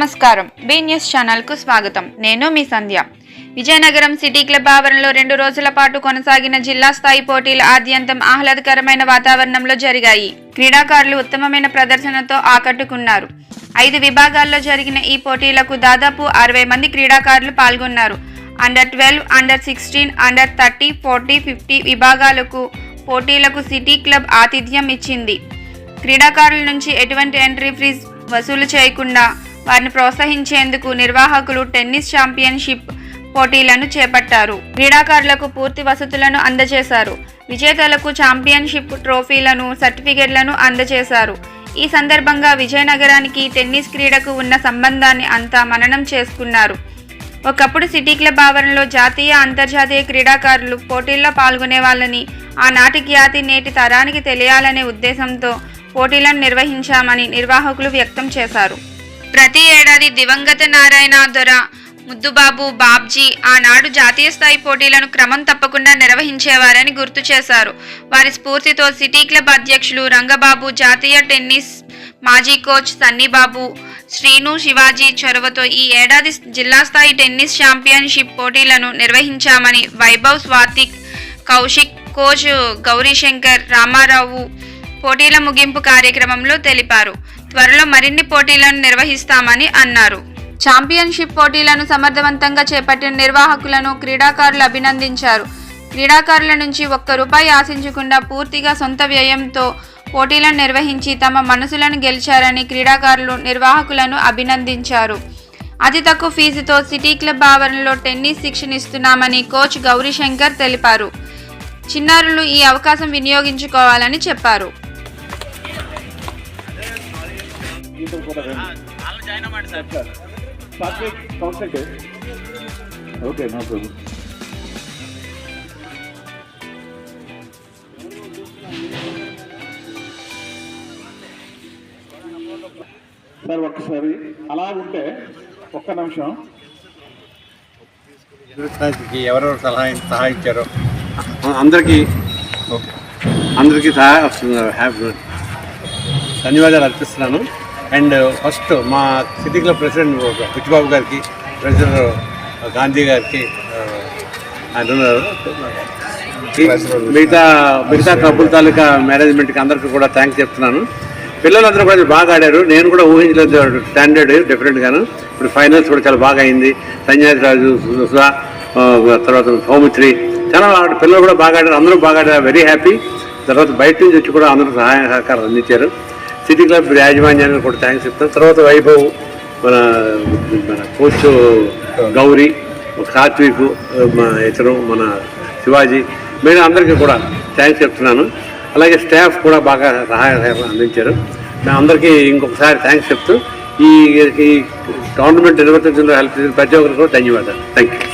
నమస్కారం. B news ఛానల్కు స్వాగతం. నేను మీ సంధ్య. విజయనగరం సిటీ క్లబ్ ఆవరణలో రెండు రోజుల పాటు కొనసాగిన జిల్లా స్థాయి పోటీలు ఆద్యంతం ఆహ్లాదకరమైన వాతావరణంలో జరిగాయి. క్రీడాకారులు ఉత్తమమైన ప్రదర్శనతో ఆకట్టుకున్నారు. ఐదు విభాగాల్లో జరిగిన ఈ పోటీలకు దాదాపు అరవై మంది క్రీడాకారులు పాల్గొన్నారు. Under twelve under sixteen under thirty forty fifty విభాగాలకు పోటీలకు సిటీ క్లబ్ ఆతిథ్యం ఇచ్చింది. క్రీడాకారుల నుంచి ఎటువంటి ఎంట్రీ ఫీజ్ వసూలు చేయకుండా వారిని ప్రోత్సహించేందుకు నిర్వాహకులు టెన్నిస్ ఛాంపియన్షిప్ పోటీలను చేపట్టారు. క్రీడాకారులకు పూర్తి వసతులను అందజేశారు. విజేతలకు ఛాంపియన్షిప్ ట్రోఫీలను సర్టిఫికెట్లను అందజేశారు. ఈ సందర్భంగా విజయనగరానికి టెన్నిస్ క్రీడకు ఉన్న సంబంధాన్ని అంతా మననం చేసుకున్నారు. ఒకప్పుడు సిటీ క్లబ్ ఆవరణలో జాతీయ అంతర్జాతీయ క్రీడాకారులు పోటీల్లో పాల్గొనే వాళ్ళని ఆనాటి ఖ్యాతి నేటి తరానికి తెలియాలనే ఉద్దేశంతో పోటీలను నిర్వహించామని నిర్వాహకులు వ్యక్తం చేశారు. ప్రతి ఏడాది దివంగత నారాయణ దొర ముద్దుబాబు బాబ్జీ ఆనాడు జాతీయ స్థాయి పోటీలను క్రమం తప్పకుండా నిర్వహించేవారని గుర్తు చేశారు. వారి స్ఫూర్తితో సిటీ క్లబ్ అధ్యక్షులు రంగబాబు జాతీయ టెన్నిస్ మాజీ కోచ్ సన్నీబాబు శ్రీను శివాజీ చొరవతో ఈ ఏడాది జిల్లా స్థాయి టెన్నిస్ ఛాంపియన్షిప్ పోటీలను నిర్వహించామని వైభవ్ స్వాతిక్ కౌశిక్ కోచ్ గౌరీశంకర్ రామారావు పోటీల ముగింపు కార్యక్రమంలో తెలిపారు. త్వరలో మరిన్ని పోటీలను నిర్వహిస్తామని అన్నారు. ఛాంపియన్షిప్ పోటీలను సమర్థవంతంగా చేపట్టిన నిర్వాహకులను క్రీడాకారులు అభినందించారు. క్రీడాకారుల నుంచి ఒక్క రూపాయి ఆశించకుండా పూర్తిగా సొంత వ్యయంతో పోటీలను నిర్వహించి తమ మనసులను గెలిచారని క్రీడాకారులు నిర్వాహకులను అభినందించారు. అతి తక్కువ ఫీజుతో సిటీ క్లబ్ ఆవరణలో టెన్నిస్ శిక్షణ ఇస్తున్నామని కోచ్ గౌరీశంకర్ తెలిపారు. చిన్నారులు ఈ అవకాశం వినియోగించుకోవాలని చెప్పారు. ఈతలు కూడా Satvik okay no problem sir. ఒక్కసారి అలా ఉంటే ఒక్క నిమిషం. ఎవరెవరు సలహా సహాయించారో. అందరికీ అందరికీ సహాయ హ్యాపీ ధన్యవాదాలు అర్పిస్తున్నాను. అండ్ ఫస్ట్ మా సిటీ క్లబ్ ప్రెసిడెంట్ పిచ్చిబాబు గారికి ప్రెసిడెంట్ గాంధీ గారికి అంటున్నారు మిగతా మిగతా కబుల్ తాలూకా మేనేజ్మెంట్కి అందరికీ కూడా థ్యాంక్స్ చెప్తున్నాను. పిల్లలందరూ కూడా బాగా ఆడారు. నేను కూడా ఊహించలేదు స్టాండర్డ్ డిఫరెంట్గాను ఇప్పుడు ఫైనల్స్ కూడా చాలా బాగా అయింది. సన్యాసి రాజు సుధా తర్వాత సౌమిత్రి చాలా ఆడ- పిల్లలు కూడా బాగా ఆడారు. అందరూ బాగా ఆడారు. వెరీ హ్యాపీ తర్వాత బయట నుంచి వచ్చి కూడా అందరూ సహాయ సహకారాలు అందించారు. సిటీ క్లబ్ యాజమాన్యానికి కూడా థ్యాంక్స్ చెప్తాను. తర్వాత వైభవ్ మన మన కోచ్ గౌరీ సాత్విక్ మన ఇతరు మన శివాజీ మీరు అందరికీ కూడా థ్యాంక్స్ చెప్తున్నాను. అలాగే స్టాఫ్ కూడా బాగా సహాయ అందించారు. నా అందరికీ ఇంకొకసారి థ్యాంక్స్ చెప్తూ ఈ ఈ టోర్నమెంట్ నిర్వర్తించడంలో హెల్ప్ చేసిన ప్రతి ఒక్కరికి కూడా ధన్యవాదాలు. Thank you